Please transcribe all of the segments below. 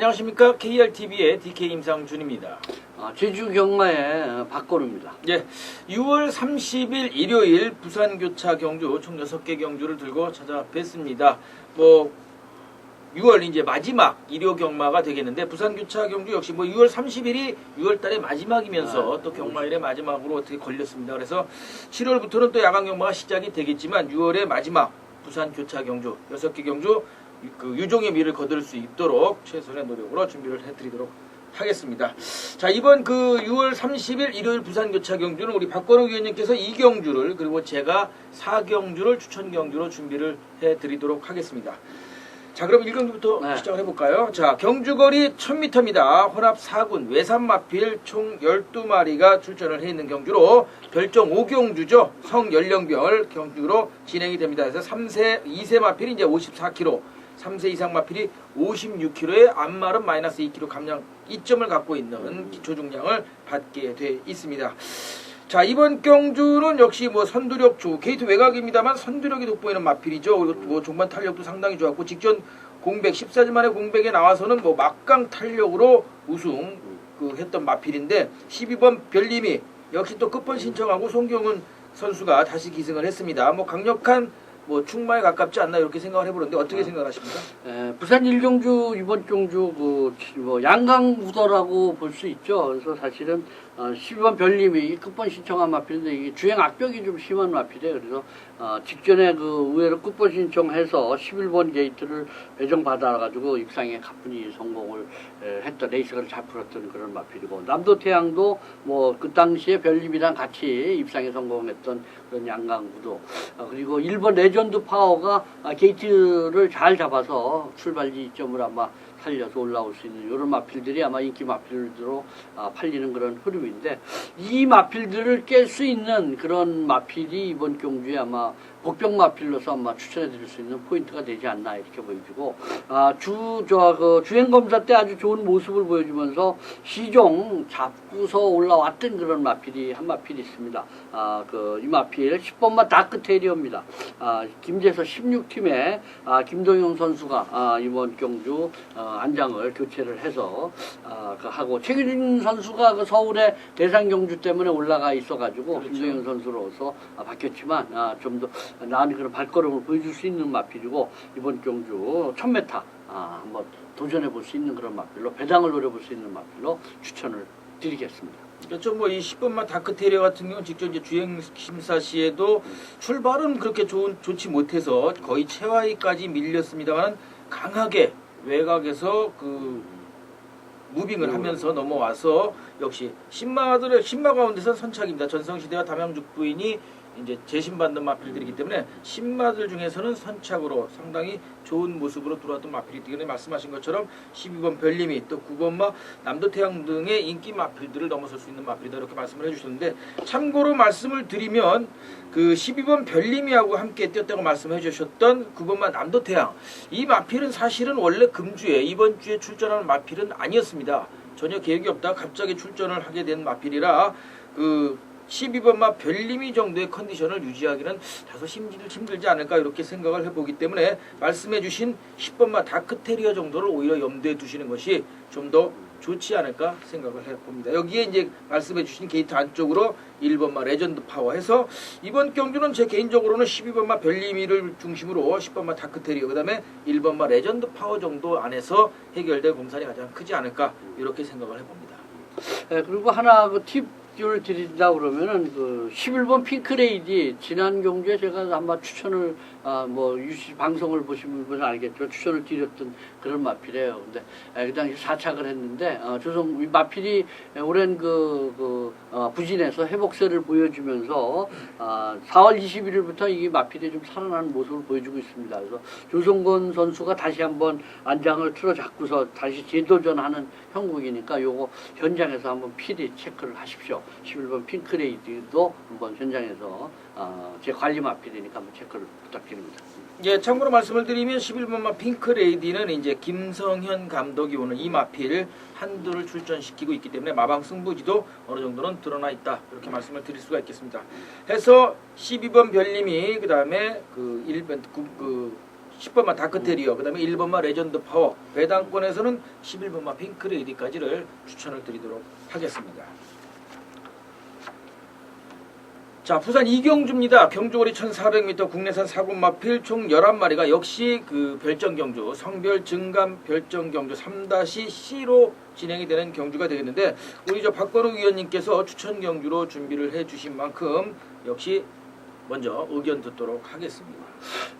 안녕하십니까 KRTV의 DK 임상준입니다. 아, 제주 경마의 박건우입니다. 예, 6월 30일 일요일 부산 교차 경주 총 6개 경주를 들고 찾아뵙습니다. 뭐 6월 이제 마지막 일요 경마가 되겠는데 부산 교차 경주 역시 뭐 6월 30일이 6월 달의 마지막이면서 아, 또 경마일의 마지막으로 어떻게 걸렸습니다. 그래서 7월부터는 또 야간 경마가 시작이 되겠지만 6월의 마지막 부산 교차 경주 6개 경주 그 유종의 미를 거둘 수 있도록 최선의 노력으로 준비를 해드리도록 하겠습니다. 자 이번 그 6월 30일 일요일 부산 교차 경주는 우리 박건우 위원님께서 2경주를 그리고 제가 4경주를 추천 경주로 준비를 해드리도록 하겠습니다. 자 그럼 1경주부터 네. 시작을 해볼까요? 자 경주거리 1000m입니다. 혼합 4군 외산 마필 총 12마리가 출전을 해 있는 경주로 별정 5경주죠. 성연령별 경주로 진행이 됩니다. 그래서 3세, 2세 마필이 이제 54kg 3세 이상 마필이 56kg의 앞말은 마이너스 2kg 감량 이점을 갖고 있는 기초 중량을 받게 돼 있습니다. 자 이번 경주는 역시 뭐 선두력 조 게이트 외곽입니다만 선두력이 돋보이는 마필이죠. 그리고 뭐 종반 탄력도 상당히 좋았고 직전 공백 14주 만에 공백에 나와서는 뭐 막강 탄력으로 우승 그 했던 마필인데 12번 별님이 역시 또 끝번 신청하고 송경은 선수가 다시 기승을 했습니다. 뭐 강력한 뭐 충마에 가깝지 않나 이렇게 생각을 해보는데 어떻게 생각하십니까? 에, 부산 일경주 이번 경주 그, 뭐 양강우도라고 볼 수 있죠. 그래서 사실은 어, 12번 별님이 끝번 신청한 마필인데 이게 주행 악벽이 좀 심한 마필이에요. 그래서 어, 직전에 그 의외로 끝번 신청해서 11번 게이트를 배정 받아가지고 입상에 가뿐히 성공을 에, 했던 레이스를 잘 풀었던 그런 마필이고 남도태양도 뭐 그 당시에 별님이랑 같이 입상에 성공했던 그런 양강구도. 어, 그리고 1번 레전드 파워가 아, 게이트를 잘 잡아서 출발 지점을 아마 살려서 올라올 수 있는 이런 마필들이 아마 인기 마필들로 아, 팔리는 그런 흐름인데 이 마필들을 깰 수 있는 그런 마필이 이번 경주에 아마 복병 마필로서 아마 추천해 드릴 수 있는 포인트가 되지 않나 이렇게 보여지고 아, 주, 저, 그 주행 검사 때 아주 좋은 모습을 보여주면서 시종 잡고서 올라왔던 그런 마필이 한 마필이 있습니다. 아, 그, 이 마필 10번마 다크테리어입니다. 아, 김제서 16팀에 아, 김동영 선수가 아, 이번 경주 어, 안장을 교체를 해서 아, 그 하고 최규진 선수가 그 서울의 대상 경주 때문에 올라가 있어가지고 그렇죠. 김동영 선수로서 아, 바뀌었지만 아, 좀더 나은 그런 발걸음을 보여줄 수 있는 마필이고 이번 경주 1000m 아, 한번 도전해 볼 수 있는 그런 마필로 배당을 노려볼 수 있는 마필로 추천을 드리겠습니다. 그렇죠. 뭐 이 10번만 다크테리어 같은 경우는 직접 이제 주행 심사 시에도 출발은 그렇게 좋은 좋지 못해서 거의 최하위까지 밀렸습니다만 강하게 외곽에서 그 무빙을 하면서 넘어와서 역시 신마들의 신마 가운데서 선착입니다. 전성시대와 담양죽 부인이 이제 재신받는 마필들이기 때문에 신마들 중에서는 선착으로 상당히 좋은 모습으로 들어왔던 마필이기 때문에 말씀하신 것처럼 12번 별님이 또 9번 마 남도태양 등의 인기 마필들을 넘어설 수 있는 마필이다 이렇게 말씀을 해주셨는데 참고로 말씀을 드리면 그 12번 별님이하고 함께 뛰었다고 말씀해 주셨던 9번 마 남도태양 이 마필은 사실은 원래 금주에 이번 주에 출전하는 마필은 아니었습니다. 전혀 계획이 없다 갑자기 출전을 하게 된 마필이라 그 12번마 별림이 정도의 컨디션을 유지하기는 다소 힘들, 힘들지 않을까 이렇게 생각을 해보기 때문에 말씀해 주신 10번마 다크테리어 정도를 오히려 염두에 두시는 것이 좀 더 좋지 않을까 생각을 해봅니다. 여기에 이제 말씀해 주신 게이트 안쪽으로 1번마 레전드 파워 해서 이번 경주는 제 개인적으로는 12번마 별림이를 중심으로 10번마 다크테리어 그 다음에 1번마 레전드 파워 정도 안에서 해결될 공산이 가장 크지 않을까 이렇게 생각을 해봅니다. 예, 그리고 하나 그 팁 을 드린다 그러면은 그 11번 핑크레이디 지난 경주에 제가 아마 추천을 아, 뭐 유시 방송을 보신 분은 알겠죠 추천을 드렸던 그런 마필이에요. 근데 예, 그 당시 사착을 했는데 어, 조성 이 마필이 오랜 그, 그 어, 부진에서 회복세를 보여주면서 아, 4월 21일부터 이 마필이 좀 살아나는 모습을 보여주고 있습니다. 그래서 조성건 선수가 다시 한번 안장을 틀어 잡고서 다시 재도전하는 형국이니까 요거 현장에서 한번 필히 체크를 하십시오. 11번 핑크레이드도 한번 현장에서 어, 제 관리 마필이니까 한번 체크를 부탁드립니다. 예, 참고로 말씀을 드리면 11번마 핑크 레이디는 이제 김성현 감독이 오늘 이 마필 한두를 출전시키고 있기 때문에 마방 승부지도 어느 정도는 드러나 있다 이렇게 말씀을 드릴 수가 있겠습니다. 해서 12번 별님이 그 다음에 그 1번 그, 그 10번마 다크테리어, 그다음에 1번마 레전드 파워, 배당권에서는 11번마 핑크레이디까지를 추천을 드리도록 하겠습니다. 자, 부산 이경주입니다. 경주거리 1400m 국내산 사군마필 총 11마리가 역시 그 별정 경주, 성별 증감 별정 경주 3-C로 진행이 되는 경주가 되겠는데 우리 저 박건우 위원님께서 추천 경주로 준비를 해 주신 만큼 역시 먼저 의견 듣도록 하겠습니다.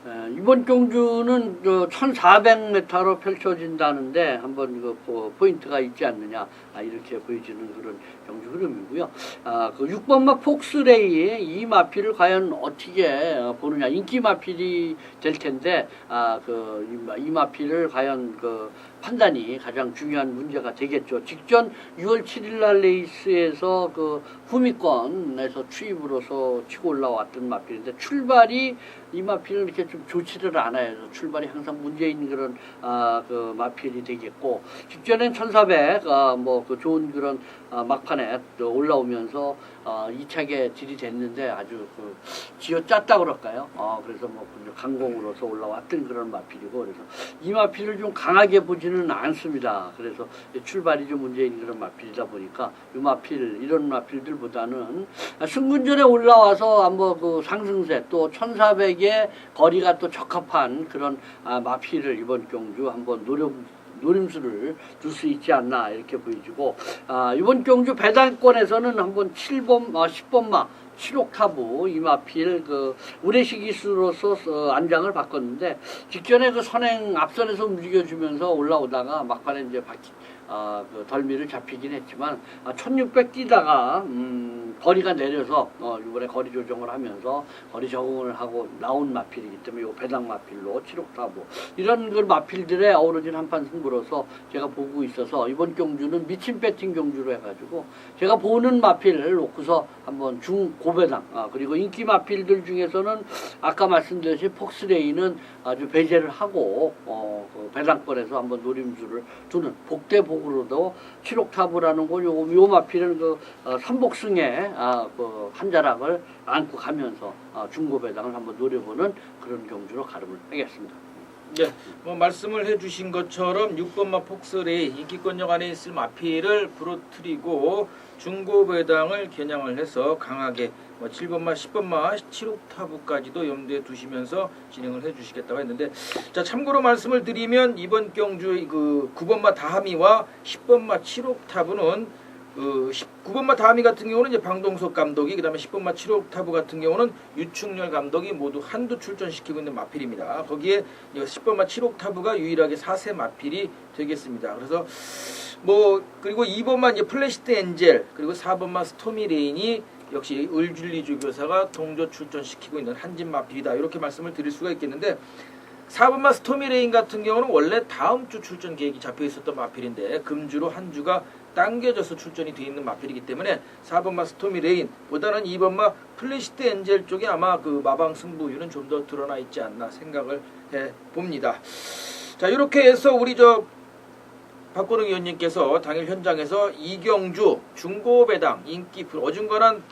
에, 이번 경주는 그 1,400m로 펼쳐진다는데 한번 그 포- 포인트가 있지 않느냐 아, 이렇게 보여지는 그런 경주 흐름이고요. 아, 그 6번마 폭스레이 이 마필을 과연 어떻게 어, 보느냐 인기 마필이 될 텐데 아그이 이 마필을 과연 그 판단이 가장 중요한 문제가 되겠죠. 직전 6월 7일 날 레이스에서 그 후미권에서 추입으로서 치고 올라왔던 마필인데 출발이 이 마필은 이렇게 좀 좋지를 않아요. 출발이 항상 문제인 그런 아, 그 마필이 되겠고 직전엔 1400, 아, 뭐그 좋은 그런 아, 막판에 또 올라오면서 아, 이차게 들이댔는데 아주 그 쥐어 짰다 그럴까요? 아, 그래서 뭐 강공으로서 올라왔던 그런 마필이고 그래서 이 마필을 좀 강하게 보지는 않습니다. 그래서 출발이 좀 문제인 그런 마필이다 보니까 이 마필 이런 마필들보다는 승군전에 올라와서 한번 그 상승세 또 1400의 거리가 또 적합한 그런 아, 마필을 이번 경주 한번 노려 노림수를 둘 수 있지 않나 이렇게 보여지고 아, 이번 경주 배당권에서는 한번 7번 아, 10번마 7옥타브 이마필 그 우레시기수로서 어, 안장을 바꿨는데 직전에 그 선행 앞선에서 움직여주면서 올라오다가 막판에 이제 바퀴 아, 그 덜미를 잡히긴 했지만 아, 1600 뛰다가 음, 거리가 내려서 어, 이번에 거리 조정을 하면서 거리 적응을 하고 나온 마필이기 때문에 이 배당 마필로 7옥타브 이런 그 마필들의 어우러진 한판 승부로서 제가 보고 있어서 이번 경주는 미친 배팅 경주로 해가지고 제가 보는 마필을 놓고서 한번 중고배당 아, 그리고 인기 마필들 중에서는 아까 말씀드렸듯이 폭스레이는 아주 배제를 하고 어, 그 배당권에서 한번 노림수를 두는 복대복으로도 7옥타브라는 거요 마필은 그 어, 삼복승에 아, 그 한자락을 안고 가면서 아, 중고 배당을 한번 노려보는 그런 경주로 가름을 하겠습니다. 네, 뭐 말씀을 해주신 것처럼 6번마 폭스레이 인기권역 안에 있을 마피를 부러뜨리고 중고 배당을 겨냥을 해서 강하게 뭐 7번마, 10번마, 7옥타브까지도 염두에 두시면서 진행을 해주시겠다고 했는데 자 참고로 말씀을 드리면 이번 경주 그 9번마 다하미와 10번마 7옥타브는 그 19번마 다하미 같은 경우는 이제 방동석 감독이 그다음에 10번마 7옥타브 같은 경우는 유충렬 감독이 모두 한두 출전시키고 있는 마필입니다. 거기에 10번마 7옥타브가 유일하게 4세 마필이 되겠습니다. 그래서 뭐 그리고 2번만 이제 플래시드 엔젤 그리고 4번만 스토미 레인이 역시 을줄리 주 교사가 동조 출전시키고 있는 한진 마필이다 이렇게 말씀을 드릴 수가 있겠는데 4번마 스토미 레인 같은 경우는 원래 다음 주 출전 계획이 잡혀 있었던 마필인데 금주로 한 주가 당겨져서 출전이 돼 있는 마필이기 때문에 4번마 스토미 레인 보다는 2번마 플래시드 엔젤 쪽에 아마 그 마방 승부율은 좀 더 드러나 있지 않나 생각을 해 봅니다. 자 이렇게 해서 우리 저 박건웅 의원님께서 당일 현장에서 이경주 중고 배당 인기 불- 어중간한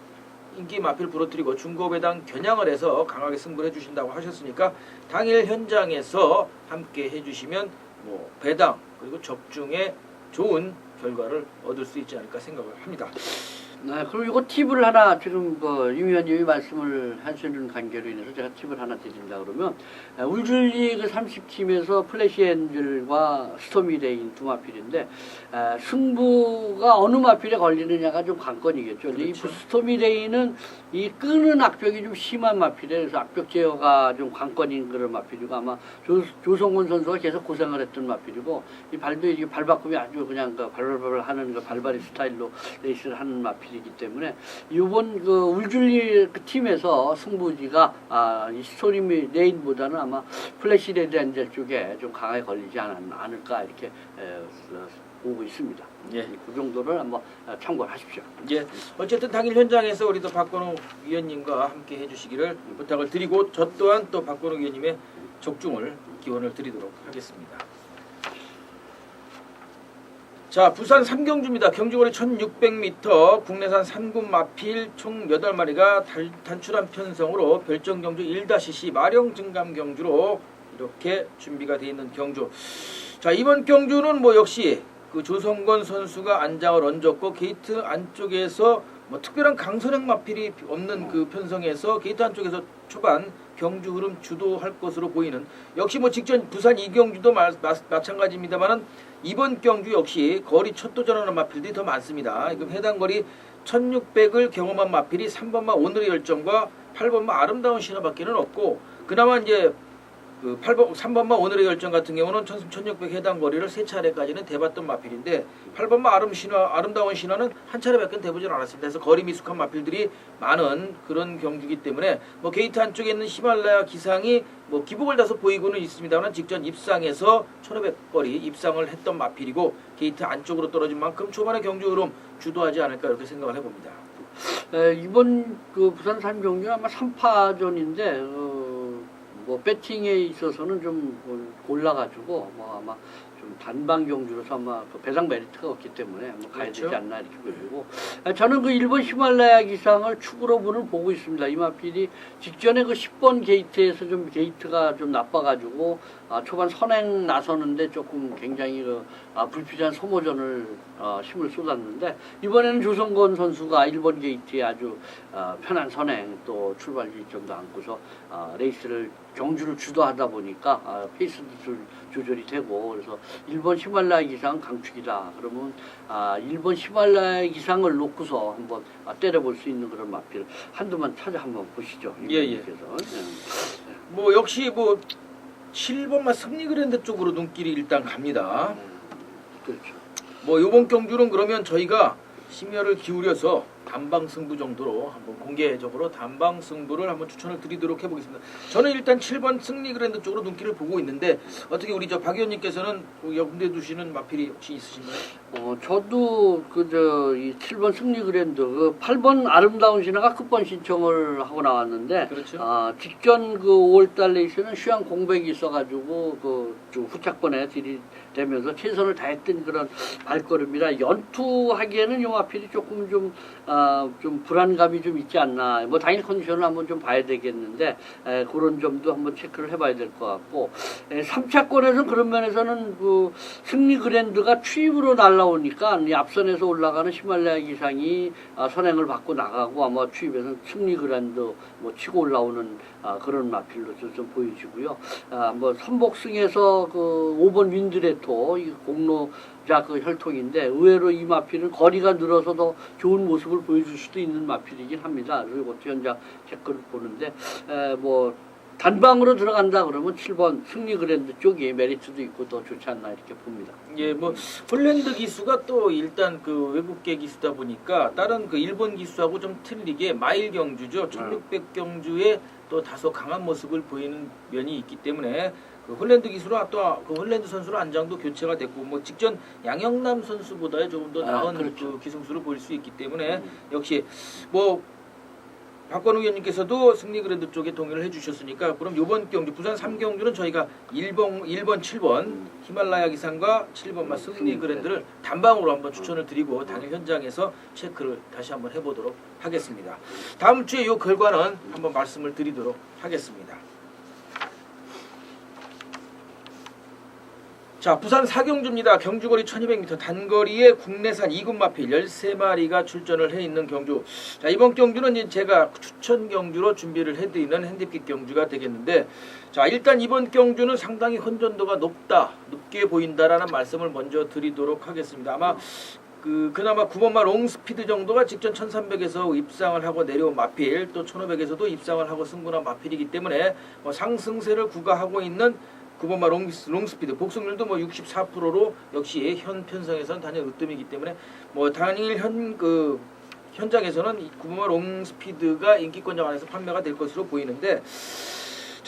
인기 마필 부러뜨리고 중고배당 겨냥을 해서 강하게 승부를 해주신다고 하셨으니까 당일 현장에서 함께 해주시면 뭐 배당 그리고 적중에 좋은 결과를 얻을 수 있지 않을까 생각을 합니다. 네, 그리고 이거 팁을 하나 지금 그임 의원님이 말씀을 하시는 관계로 인해서 제가 팁을 하나 드린다 그러면 에, 울줄리 그 30팀에서 플래시 엔젤과 스토미레인 두 마필인데 에, 승부가 어느 마필에 걸리느냐가 좀 관건이겠죠. 근데 이 그렇죠. 스토미레인은 이 끄는 악벽이 좀 심한 마필이에요. 그래서 악벽 제어가 좀 관건인 그런 마필이고 아마 조, 조성곤 선수가 계속 고생을 했던 마필이고 이 발도 이게 발바꿈이 아주 그냥 그 발발발 하는 그 발발이 스타일로 레이스를 하는 마필 이기 때문에 이번 그 울줄리 그 팀에서 승부지가 아, 이 스토리 레인보다는 아마 플래시 레드 엔젤 쪽에 좀 강하게 걸리지 않았, 않을까 이렇게 에, 어, 보고 있습니다. 예. 그 정도를 한번 어, 참고하십시오. 예, 어쨌든 당일 현장에서 우리도 박건우 위원님과 함께 해주시기를 부탁을 드리고 저 또한 또 박건우 위원님의 적중을 기원을 드리도록 하겠습니다. 자, 부산 삼경주입니다. 경주거리 1600m 국내산 산군 마필 총 8마리가 단출한 편성으로 별정 경주 1-C 마령 증감 경주로 이렇게 준비가 되어 있는 경주. 자 이번 경주는 뭐 역시 그 조성건 선수가 안장을 얹었고 게이트 안쪽에서 뭐 특별한 강선행 마필이 없는 그 편성에서 게이트 안쪽에서 초반 경주 흐름 주도할 것으로 보이는 역시 뭐 직전 부산 이경주도 마, 마, 마찬가지입니다만은 이번 경주 역시 거리 첫 도전하는 마필들이 더 많습니다. 그럼 해당 거리 1600을 경험한 마필이 3번마 오늘의 열정과 8번마 아름다운 신화밖에는 없고 그나마 이제 그 8번 3번마 오늘의 열정 같은 경우는 1600 해당 거리를 세 차례까지는 대봤던 마필인데 8번마 아름 신화 아름다운 신화는 한 차례밖에 대보질 않았습니다. 그래서 거리 미숙한 마필들이 많은 그런 경주기 때문에 뭐 게이트 안쪽에 있는 히말라야 기상이 뭐 기복을 다소 보이고는 있습니다만 직전 입상에서 1500 거리 입상을 했던 마필이고 게이트 안쪽으로 떨어진 만큼 초반의 경주 흐름 주도하지 않을까 이렇게 생각을 해봅니다. 에, 이번 그 부산 삼경주 아마 3파전인데 어, 뭐 배팅에 있어서는 좀 골라가지고 뭐 아마 좀 단방 경주로서 아마 그 배당 메리트가 없기 때문에 뭐 가야 그렇죠. 되지 않나 이렇게 보이고 아, 저는 그 일본 히말라야 기상을 축으로 보는 보고 있습니다. 이마필이 직전에 그 10번 게이트에서 좀 게이트가 좀 나빠가지고 아, 초반 선행 나서는데 조금 굉장히 그 아, 불필요한 소모전을 어, 힘을 쏟았는데 이번에는 조성건 선수가 일본 게이트에 아주 어, 편한 선행 또 출발 지점도 안고서 어, 레이스를 경주를 주도하다 보니까 아, 페이스도 조- 조절이 되고 그래서 일본 히말라야 기상 강축이다 그러면 아, 일본 히말라야 기상을 놓고서 한번 아, 때려볼 수 있는 그런 마필 한두만 찾아 한번 보시죠. 예, 예. 이분께서. 네. 뭐 역시 뭐 7번마 승리 그랜드 쪽으로 눈길이 일단 갑니다. 그렇죠. 뭐 요번 경주는 그러면 저희가 심혈을 기울여서 단방 승부 정도로 한번 공개적으로 단방 승부를 한번 추천을 드리도록 해보겠습니다. 저는 일단 7번 승리 그랜드 쪽으로 눈길을 보고 있는데 어떻게 우리 저 박 의원님께서는 그 염두에 두시는 마필이 혹시 있으신가요? 어, 저도 그저 이 7번 승리 그랜드 그 8번 아름다운 신화가 끝번 신청을 하고 나왔는데 그렇죠. 아, 직전 그 5월달 레이스는 휴양 공백이 있어가지고 그좀 후착번에 들이대면서 최선을 다했던 그런 발걸음이라 연투하기에는 요 마필이 조금 좀, 아, 좀 불안감이 좀 있지 않나. 뭐 당일 컨디션을 한번 좀 봐야 되겠는데 에, 그런 점도 한번 체크를 해봐야 될 것 같고 에, 3차권에서 그런 면에서는 그 승리 그랜드가 추입으로 날 라오니까 이 앞선에서 올라가는 히말라야 기상이 아, 선행을 받고 나가고 아마 추입에서 승리 그랜드 뭐 치고 올라오는 아, 그런 마필로서 좀 보여지고요. 아, 뭐 선복승에서 그 5번 윈드레토 이 공로 자 그 혈통인데 의외로 이 마필은 거리가 늘어서 더 좋은 모습을 보여줄 수도 있는 마필이긴 합니다. 그리고 현장 체크를 보는데 에, 뭐 단방으로 들어간다 그러면 7번 승리 그랜드 쪽이 메리트도 있고 더 좋지 않나 이렇게 봅니다. 예, 뭐 폴란드 기수가 또 일단 그 외국계 기수다 보니까 다른 그 일본 기수하고 좀 틀리게 마일 경주죠. 1600 경주에 또 다소 강한 모습을 보이는 면이 있기 때문에 그 홀랜드 기수로 또그 홀랜드 선수로 안장도 교체가 됐고 뭐 직전 양영남 선수보다 조금 더 아, 나은 그렇죠. 그 기승수를 보일 수 있기 때문에 역시 뭐 박건우 의원님께서도 승리 그랜드 쪽에 동의를 해주셨으니까 그럼 이번 경주 부산 3경주는 저희가 1번 1번 7번 히말라야 기상과 7번마 승리 그랜드를 단방으로 한번 추천을 드리고 당일 현장에서 체크를 다시 한번 해보도록 하겠습니다. 다음 주에 이 결과는 한번 말씀을 드리도록 하겠습니다. 자, 부산 사경주입니다. 경주거리 1200m 단거리에 국내산 2군 마필 13마리가 출전을 해 있는 경주. 자, 이번 경주는 제가 추천 경주로 준비를 해드리는 핸디픽 경주가 되겠는데, 자, 일단 이번 경주는 상당히 혼전도가 높다, 높게 보인다라는 말씀을 먼저 드리도록 하겠습니다. 아마 그 그나마 9번마 롱스피드 정도가 직전 1300에서 입상을 하고 내려온 마필 또 1500에서도 입상을 하고 승부한 마필이기 때문에 뭐 상승세를 구가하고 있는 9번마 롱, 롱스피드. 복승률도 뭐 64%로 역시 현 편성에서는 단연 으뜸이기 때문에 뭐 단일 현그 현장에서는 이 9번마 롱스피드가 인기권장 안에서 판매가 될 것으로 보이는데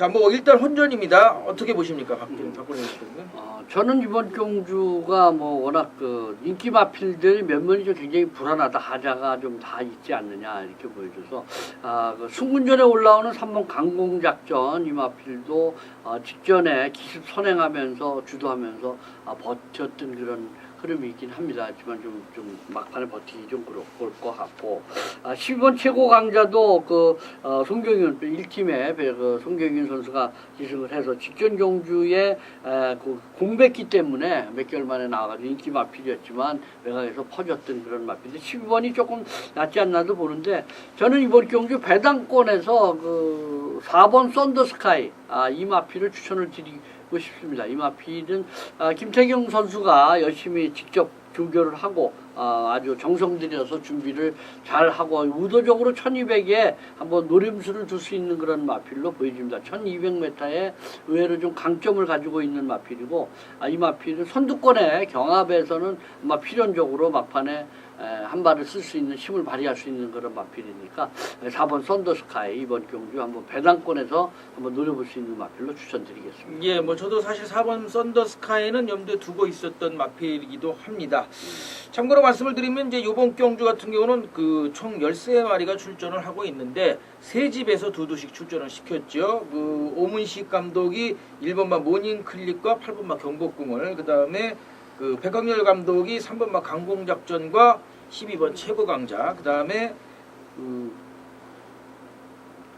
자 뭐 일단 혼전입니다. 어떻게 보십니까? 박근혜 대표님? 어, 저는 이번 경주가 뭐 워낙 그 인기 마필들 몇 면이 좀 굉장히 불안하다. 하자가 좀 다 있지 않느냐 이렇게 보여줘서 아, 그 승군전에 올라오는 3번 강공작전 이 마필도 아, 직전에 기습 선행하면서 주도하면서 아, 버텼던 그런 흐름이 있긴 합니다. 하지만 좀, 좀 막판에 버티기 좀 그럴 것 같고 아, 10번 최고 강자도 그 어, 송경윤 1팀에 그 송경윤 선수가 기승을 해서 직전 경주에 에, 그 공백기 때문에 몇 개월 만에 나와가지고 인기 마필이었지만 외곽에서 퍼졌던 그런 마필인데 12번이 조금 낫지 않나도 보는데 저는 이번 경주 배당권에서 그 4번 썬더스카이 아, 이 마필을 추천을 드리고 싶습니다. 이 마필은 아, 김태경 선수가 열심히 직접 조교를 하고 아, 아주 정성 들여서 준비를 잘 하고 의도적으로 1200에 한번 노림수를 둘수 있는 그런 마필로 보여집니다. 1200m에 의외로 좀 강점을 가지고 있는 마필이고 아, 이 마필은 선두권의 경합에서는 아마 필연적으로 막판에 에, 한 발을 쓸 수 있는 힘을 발휘할 수 있는 그런 마필이니까 4번 썬더스카이 이번 경주 한번 배당권에서 한번 노려볼 수 있는 마필로 추천드리겠습니다. 예, 뭐 저도 사실 4번 썬더스카이는 염두에 두고 있었던 마필이기도 합니다. 참고로 말씀을 드리면 이제 요번 경주 같은 경우는 그 총 13마리가 출전을 하고 있는데 세 집에서 두 두씩 출전을 시켰죠. 그 오문식 감독이 1번마 모닝 클릭과 8번마 경복궁을 그다음에 그 백광열 감독이 3번마 강공작전과 12번 최고 강자 그다음에 그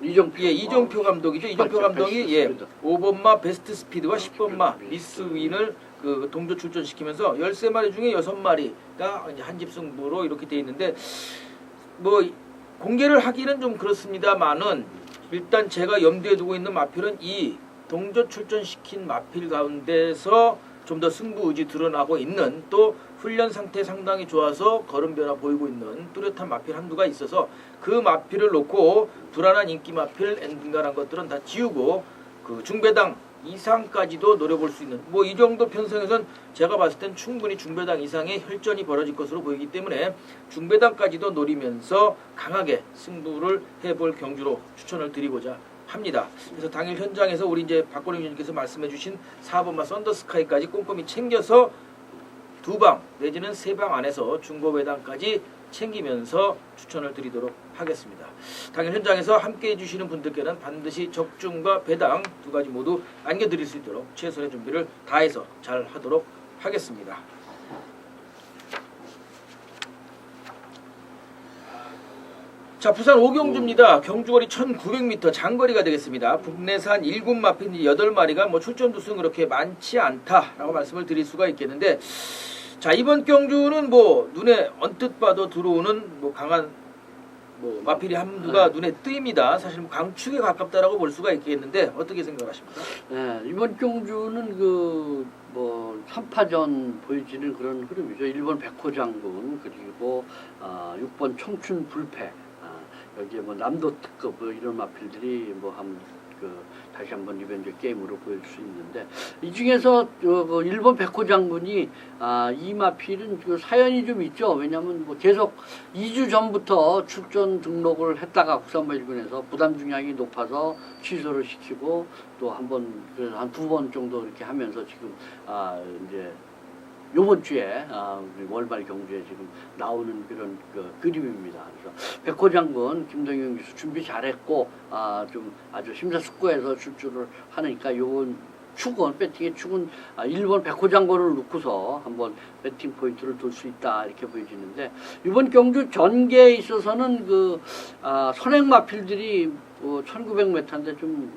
이정표, 예, 이정표 감독이죠. 이정표 감독이 예, 스피드. 5번마 베스트 스피드와 10번마 스피드. 미스 윈을 그 동조 출전시키면서 13마리 중에 6마리가 이제 한 집 승부로 이렇게 돼 있는데 뭐 공개를 하기는 좀 그렇습니다만은 일단 제가 염두에 두고 있는 마필은 이 동조 출전시킨 마필 가운데서 좀 더 승부 의지 드러나고 있는 또 훈련 상태 상당히 좋아서 걸음 변화 보이고 있는 뚜렷한 마필 한두가 있어서 그 마필을 놓고 불안한 인기 마필 엔딩가란 것들은 다 지우고 그 중배당 이상까지도 노려볼 수 있는 뭐 이 정도 편성에선 제가 봤을 땐 충분히 중배당 이상의 혈전이 벌어질 것으로 보이기 때문에 중배당까지도 노리면서 강하게 승부를 해볼 경주로 추천을 드리고자 합니다. 그래서 당일 현장에서 우리 이제 박건희 위원님께서 말씀해주신 4번마 썬더스카이까지 꼼꼼히 챙겨서 두 방 내지는 세 방 안에서 중고 배당까지 챙기면서 추천을 드리도록 하겠습니다. 당일 현장에서 함께 해 주시는 분들께는 반드시 적중과 배당 두 가지 모두 안겨드릴 수 있도록 최선의 준비를 다해서 잘 하도록 하겠습니다. 자, 부산 오경주입니다. 경주거리 1900m 장거리가 되겠습니다. 국내산 7 마핀 8마리가 뭐 출전 두수는 그렇게 많지 않다라고 말씀을 드릴 수가 있겠는데 자, 이번 경주는 뭐 눈에 언뜻 봐도 들어오는 뭐 강한 뭐 마필이 한두가 눈에 띄입니다. 사실 뭐 강축에 가깝다라고 볼 수가 있겠는데 어떻게 생각하십니까? 네, 이번 경주는 그, 뭐, 3파전 보여지는 그런 흐름이죠. 1번 백호장군, 그리고, 아, 6번 청춘 불패, 아, 여기에 뭐, 남도 특급, 뭐 이런 마필들이 뭐, 한, 그, 다시 한번 리벤지 게임으로 보여줄 수 있는데, 이 중에서, 그, 그 일본 백호 장군이, 아, 이 마필은 그 사연이 좀 있죠. 왜냐면 뭐, 계속 2주 전부터 출전 등록을 했다가 국산부 1군에서 부담 중량이 높아서 취소를 시키고 또 한 번, 그래서 한 두 번 정도 이렇게 하면서 지금, 아, 이제, 요번 주에, 아, 우리 월말 경주에 지금 나오는 그런 그 그림입니다. 그래서 백호 장군, 김동영 교수 준비 잘했고, 아, 좀 아주 심사숙고해서 출주를 하니까 요번 축은, 배팅의 축은 아, 1번 백호 장군을 놓고서 한번 배팅 포인트를 둘 수 있다 이렇게 보여지는데 이번 경주 전개에 있어서는 그 아, 선행 마필들이 뭐 1900m인데 좀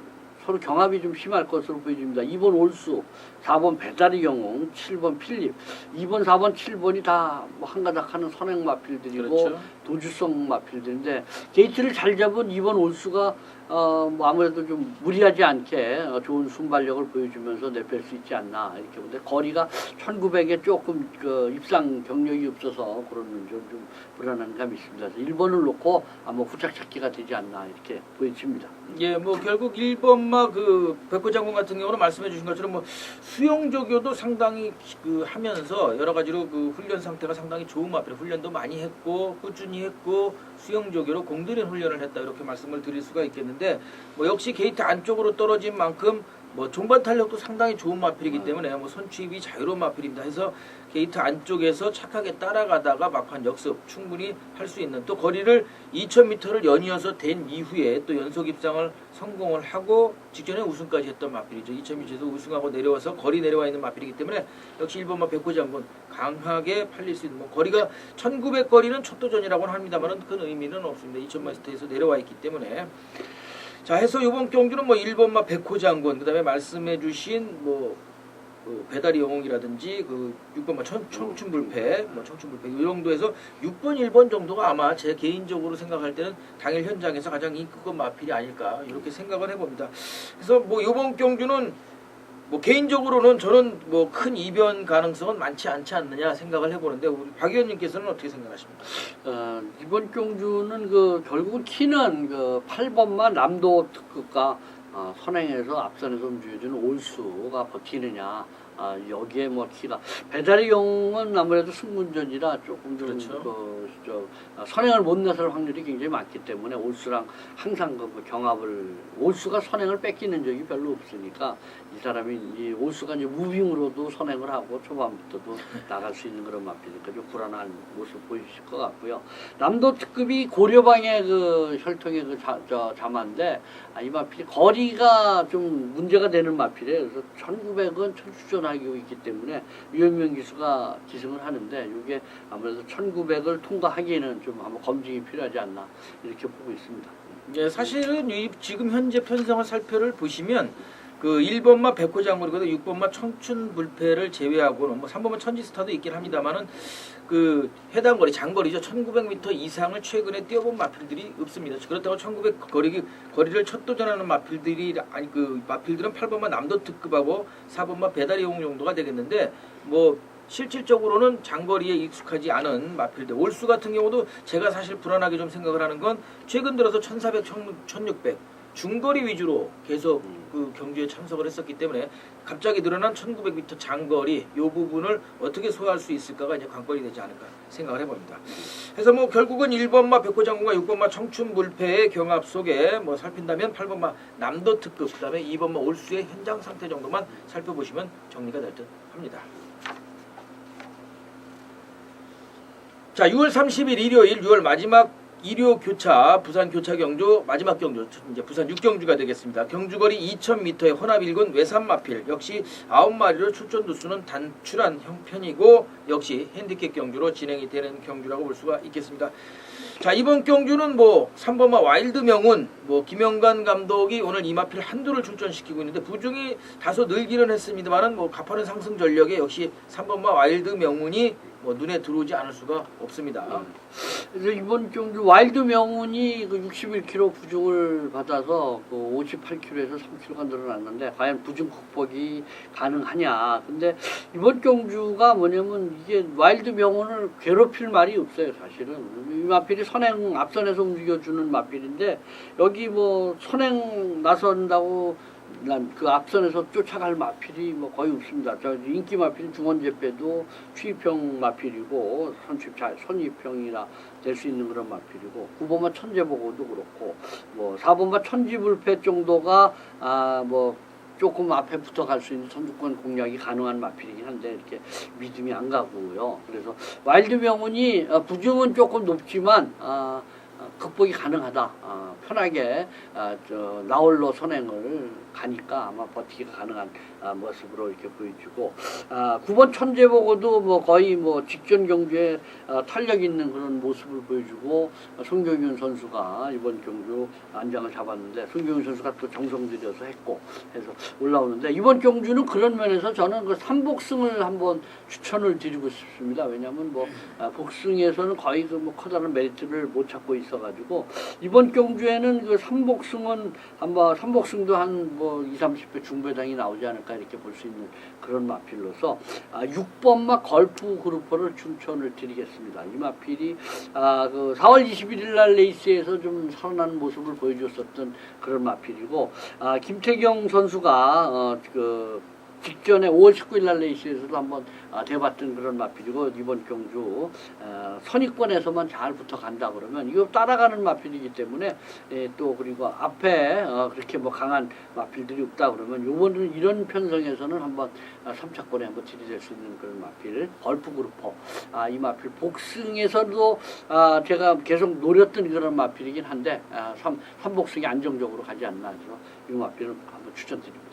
서로 경합이 좀 심할 것으로 보여집니다. 2번 올수, 4번 배다리 영웅, 7번 필립, 2번, 4번, 7번이 다 뭐 한가닥 하는 선행 마필들이고 그렇죠. 도주성 마필들인데 게이트를 잘 잡은 2번 올수가 어, 뭐 아무래도 좀 무리하지 않게 어, 좋은 순발력을 보여주면서 내뺄 수 있지 않나 이렇게 보는데 거리가 1900에 조금 그 입상 경력이 없어서 그런 좀, 좀 불안한 감이 있습니다. 그래서 1번을 놓고 아마 후착 찾기가 되지 않나 이렇게 보여집니다. 예, 뭐 결국 1번마 그 백호 장군 같은 경우는 말씀해 주신 것처럼 뭐 수영조교도 상당히 그 하면서 여러 가지로 그 훈련 상태가 상당히 좋은 마필 훈련도 많이 했고 꾸준히 했고 수영조교로 공들인 훈련을 했다 이렇게 말씀을 드릴 수가 있겠는데 뭐 역시 게이트 안쪽으로 떨어진 만큼 뭐 종반 탄력도 상당히 좋은 마필이기 네. 때문에 뭐 손취입이 자유로운 마필입니다. 해서 게이트 안쪽에서 착하게 따라가다가 막판 역습 충분히 할 수 있는 또 거리를 2,000m를 연이어서 된 이후에 또 연속 입상을 성공을 하고 직전에 우승까지 했던 마필이죠. 2,000m에서 우승하고 내려와서 거리 내려와 있는 마필이기 때문에 역시 1번마 백호장군 강하게 팔릴 수 있는 뭐 거리가 1,900 거리는 초도전이라고는 합니다만은 큰 의미는 없습니다. 2,000m에서 내려와 있기 때문에 자 해서 이번 경주는 뭐 1번마 백호 장군 그다음에 말씀해 주신 뭐 그 배달이 영웅이라든지 그 6번마 청, 청춘불패 뭐 청춘불패 이 정도에서 6번 1번 정도가 아마 제 개인적으로 생각할 때는 당일 현장에서 가장 인기급 마필이 아닐까 이렇게 생각을 해봅니다. 그래서 뭐 이번 경주는 뭐 개인적으로는 저는 뭐 큰 이변 가능성은 많지 않지 않느냐 생각을 해보는데 우리 박 의원님께서는 어떻게 생각하십니까? 어, 이번 경주는 그 결국은 키는 그 8번만 남도 특급과 어, 선행해서 앞선에서 움직여주는 올수가 버티느냐. 아, 여기에 뭐 키가 배달의 용은 아무래도 승문전이라 조금 좀 그렇죠. 그, 저, 아, 선행을 못 나설 확률이 굉장히 많기 때문에 올수랑 항상 그 경합을 올수가 선행을 뺏기는 적이 별로 없으니까 이 사람이 이 올수가 이제 무빙으로도 선행을 하고 초반부터도 나갈 수 있는 그런 마피니까 좀 불안한 모습 보이실 것 같고요. 남도 특급이 고려방의 그 혈통의 그 자, 저 자마인데 아, 이 마필이 거리가 좀 문제가 되는 마필이에요. 그래서 1900은 천수전하고 있기 때문에 유현명 기수가 기승을 하는데 이게 아무래도 1900을 통과하기에는 좀 한번 검증이 필요하지 않나 이렇게 보고 있습니다. 예, 사실은 이 지금 현재 편성을 살펴를 보시면 그 1번마 백호장군이거든. 6번마 청춘불패를 제외하고는 뭐 3번마 천지스타도 있긴 합니다만은 그 해당 거리 장거리죠. 1900m 이상을 최근에 뛰어본 마필들이 없습니다. 그렇다고 1900 거리 거리를 첫 도전하는 마필들이 아니 그 마필들은 8번마 남도 특급하고 4번마 배달의 용 정도가 되겠는데 뭐 실질적으로는 장거리에 익숙하지 않은 마필들. 올수 같은 경우도 제가 사실 불안하게 좀 생각을 하는 건 최근 들어서 1400, 1600 중거리 위주로 계속 그 경주에 참석을 했었기 때문에 갑자기 늘어난 1900m 장거리 요 부분을 어떻게 소화할 수 있을까가 이제 관건이 되지 않을까 생각을 해봅니다. 그래서 뭐 결국은 1번마 백호장군과 6번마 청춘물패의 경합 속에 뭐 살핀다면 8번마 남도 특급 그다음에 2번마 올수의 현장 상태 정도만 살펴보시면 정리가 될 듯 합니다. 자, 6월 30일 일요일 6월 마지막 일요 교차 부산 교차 경주 마지막 경주 이제 부산 6경주가 되겠습니다. 경주거리 2,000m의 혼합 일군 외산 마필 역시 9마리로 출전 두수는 단출한 형편이고 역시 핸디캡 경주로 진행이 되는 경주라고 볼 수가 있겠습니다. 자 이번 경주는 뭐 3번마 와일드 명운 뭐 김영관 감독이 오늘 이마필 한두를 출전시키고 있는데 부중이 다소 늘기는 했습니다만은 뭐 가파른 상승 전력에 역시 3번마 와일드 명운이 뭐 눈에 들어오지 않을 수가 없습니다. 그래서 이번 경주 와일드 명운이 그 61kg 부중을 받아서 그 58kg에서 3kg가 늘어났는데 과연 부중 극복이 가능하냐. 근데 이번 경주가 뭐냐면 이게 와일드 명운을 괴롭힐 말이 없어요, 사실은. 이 마필이 선행 앞선에서 움직여주는 마필인데 여기 뭐 선행 나선다고 난 그 앞선에서 쫓아갈 마필이 뭐 거의 없습니다. 저 인기 마필 중원제패도 취입형 마필이고 선취 자 선입형이라 될수 있는 그런 마필이고 9번마 천재보고도 그렇고 뭐 4번마 천지불패 정도가 아뭐 조금 앞에 붙어 갈 수 있는 선두권 공략이 가능한 마필이긴 한데 이렇게 믿음이 안 가고요. 그래서 와일드 명운이 어, 부중은 조금 높지만 아, 어, 극복이 가능하다. 아, 편하게 아, 저 나홀로 선행을 가니까 아마 버티기가 가능한 아, 모습으로 이렇게 보여주고 아, 9번 천재보고도 뭐 거의 뭐 직전 경주에 아, 탄력 있는 그런 모습을 보여주고 아, 송경윤 선수가 이번 경주 안장을 잡았는데 송경윤 선수가 또 정성 들여서 했고 해서 올라오는데 이번 경주는 그런 면에서 저는 그 삼복승을 한번 추천을 드리고 싶습니다. 왜냐하면 뭐 아, 복승에서는 거의 그 뭐 커다란 메리트를 못 찾고 있어가 지고 이번 경주에는 그 삼복승은 한번 삼복승도 한 뭐 2, 30배 중배당이 나오지 않을까 이렇게 볼 수 있는 그런 마필로서 아, 6번마 걸프 그루퍼를 추천을 드리겠습니다. 이 마필이 아, 그 4월 21일 날 레이스에서 좀 살아나는 모습을 보여줬었던 그런 마필이고 아, 김태경 선수가 어, 그 직전에 5월 19일 날 레이스에서도 한번 아, 돼봤던 그런 마필이고 이번 경주 어, 선입권에서만 잘 붙어간다 그러면 이거 따라가는 마필이기 때문에 예, 또 그리고 앞에 어, 그렇게 뭐 강한 마필들이 없다 그러면 이번은 이런 편성에서는 한번 아, 3차권에 한번 들이댈 수 있는 그런 마필 걸프 그루퍼 아, 이 마필 복승에서도 아, 제가 계속 노렸던 그런 마필이긴 한데 아, 3, 삼복승이 안정적으로 가지 않나 해서 이 마필은 한번 추천드립니다.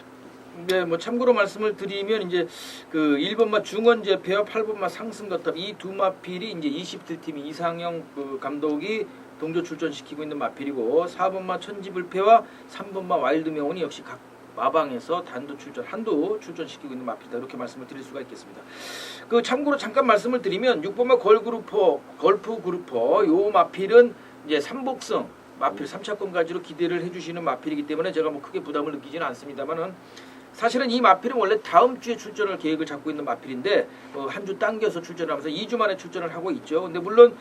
네, 뭐 참고로 말씀을 드리면 이제 그 1번마 중원재패와 8번마 상승거탑 이 두 마필이 이제 20대 팀 이상형 그 감독이 동조 출전시키고 있는 마필이고 4번마 천지불패와 3번마 와일드명운이 역시 각 마방에서 단도 출전 한도 출전시키고 있는 마필이다 이렇게 말씀을 드릴 수가 있겠습니다. 그 참고로 잠깐 말씀을 드리면 6번마 걸그루퍼 걸프 그루퍼 요 마필은 이제 삼복승 마필 3차권까지로 기대를 해주시는 마필이기 때문에 제가 뭐 크게 부담을 느끼지는 않습니다만은 사실은 이 마필은 원래 다음 주에 출전을 계획을 잡고 있는 마필인데 어, 한 주 당겨서 출전을 하면서 2주 만에 출전을 하고 있죠. 근데 물론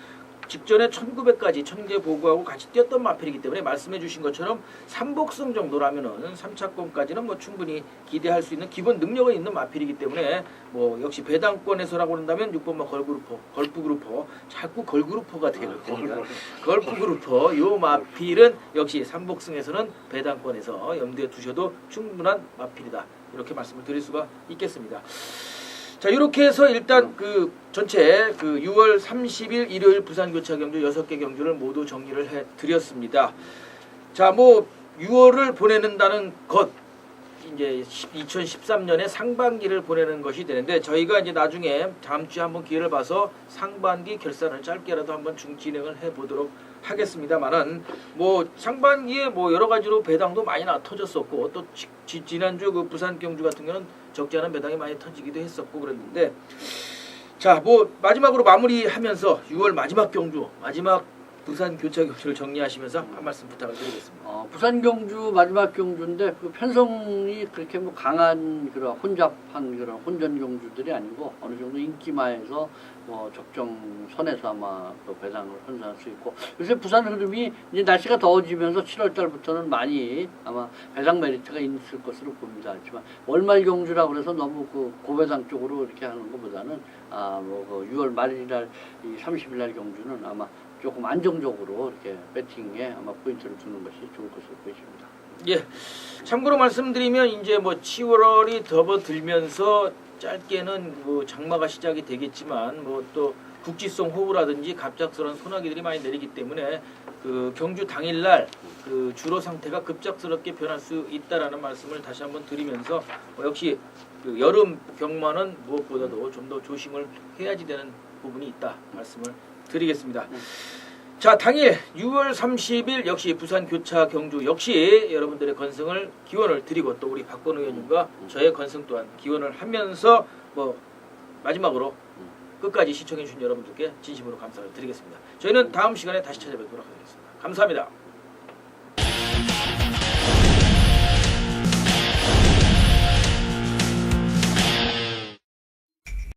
직전에 1900까지 천개 보고하고 같이 뛰었던 마필이기 때문에 말씀해 주신 것처럼 삼복승 정도라면은 3차권까지는 뭐 충분히 기대할 수 있는 기본 능력은 있는 마필이기 때문에 뭐 역시 배당권에서라고 한다면 6번마 걸그루퍼, 걸프그루퍼 자꾸 걸그루퍼가 되고 있습니다. 걸프그루퍼 요 마필은 역시 삼복승에서는 배당권에서 염두에 두셔도 충분한 마필이다. 이렇게 말씀을 드릴 수가 있겠습니다. 자 이렇게 해서 일단 그 전체 그 6월 30일 일요일 부산 교차 경주 6개 경주를 모두 정리를 해 드렸습니다. 자 뭐 6월을 보내는다는 것 이제 2013년에 상반기를 보내는 것이 되는데 저희가 이제 나중에 다음 주에 한번 기회를 봐서 상반기 결산을 짧게라도 한번 중 진행을 해 보도록 하겠습니다만은 뭐 상반기에 뭐 여러 가지로 배당도 많이 나 터졌었고 또 지, 지- 지난주 그 부산 경주 같은 경우는 적지 않은 배당이 많이 터지기도 했었고 그랬는데 자 뭐 마지막으로 마무리하면서 6월 마지막 경주 마지막 부산 교차 경주를 정리하시면서 한 말씀 부탁을 드리겠습니다. 어, 부산 경주 마지막 경주인데 그 편성이 그렇게 뭐 강한 그런 혼잡한 그런 혼전 경주들이 아니고 어느 정도 인기마에서 뭐 적정 선에서 아마 또 배당을 환산할 수 있고 요새 부산 흐름이 이제 날씨가 더워지면서 7월 달부터는 많이 아마 배당 메리트가 있을 것으로 봅니다. 하지만 월말 경주라 그래서 너무 그 고배당 쪽으로 이렇게 하는 것보다는 아뭐 그 6월 말일날 이 30일 날 경주는 아마 조금 안정적으로 이렇게 배팅에 아마 포인트를 두는 것이 좋을 것으로 보입니다. 예. 참고로 말씀드리면 이제 뭐 7월이 접어들면서 짧게는 뭐 장마가 시작이 되겠지만 뭐 또 국지성 호우라든지 갑작스러운 소나기들이 많이 내리기 때문에 그 경주 당일날 그 주로 상태가 급작스럽게 변할 수 있다라는 말씀을 다시 한번 드리면서 뭐 역시 그 여름 경마는 무엇보다도 좀 더 조심을 해야지 되는 부분이 있다 말씀을 드리겠습니다. 자 당일 6월 30일 역시 부산 교차 경주 역시 여러분들의 건승을 기원을 드리고 또 우리 박건 의원님과 저의 건승 또한 기원을 하면서 뭐 마지막으로 끝까지 시청해 주신 여러분들께 진심으로 감사를 드리겠습니다. 저희는 다음 시간에 다시 찾아뵙도록 하겠습니다. 감사합니다.